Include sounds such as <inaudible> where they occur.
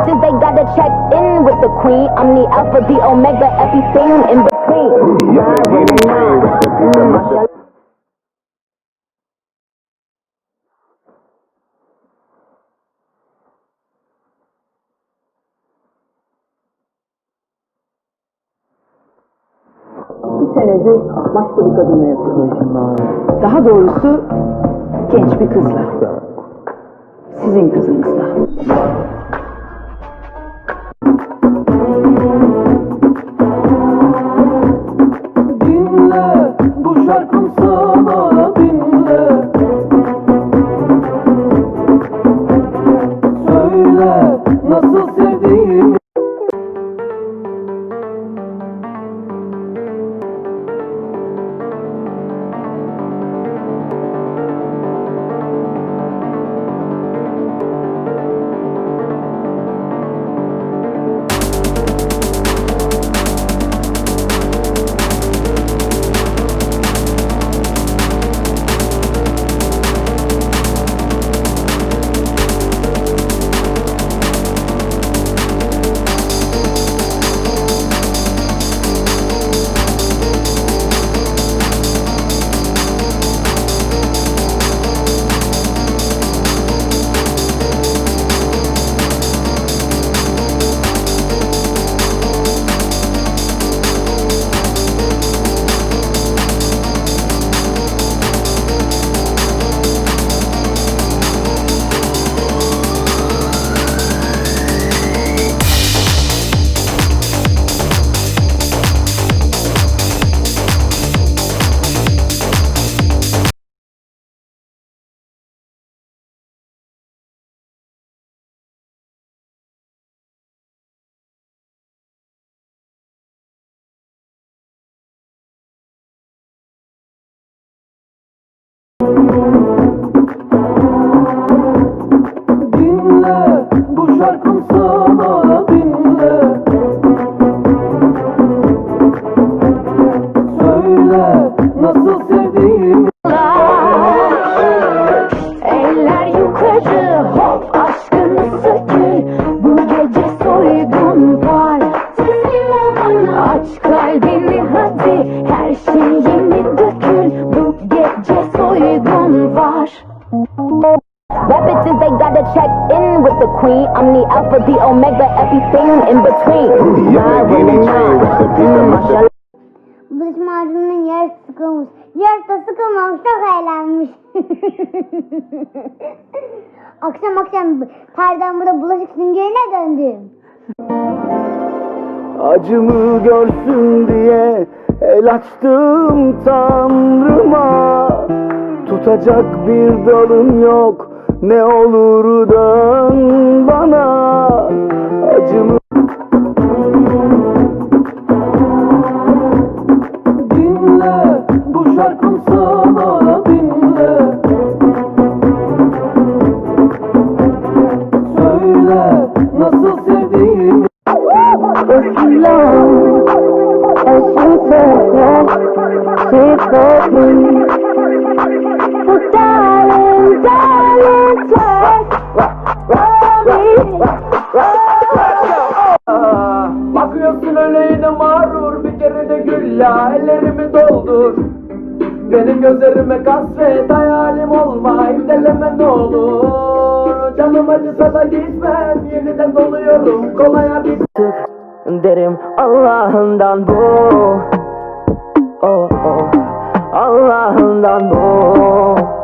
bitches, they gotta check in with the queen. I'm the alpha, the omega, everything in between. Başka bir kadınla. Daha doğrusu genç bir kızla. Sizin kızınızla. Nasıl sevdiğimi Eller yukarı hop aşkını sökül Bu gece soygun var. Aç kalbini hadi. Her şeyini dökül. Bu gece soygun var. That bitches, they gotta check in with the queen. I'm the alpha, the omega, everything in between. Maşallah. Buluş macununun yarısı sıkılmış. Yarısı da sıkılmamış. Çok eğlenmiş. <laughs> akşam akşam terden burada bulaşık süngerine döndüm. Acımı görsün diye el açtım Tanrıma Tutacak bir dalım yok ne olur dön bana Bakıyorsun öyle yine mağrur bir kere de gül ya ellerimi doldur. Benim gözlerime kasvet hayalim olma imdeleme ne olur. Canım acısa da gitmem yeniden doluyorum kolaya bir Derim Allah'ından bu. Oh oh. Allah'ından bu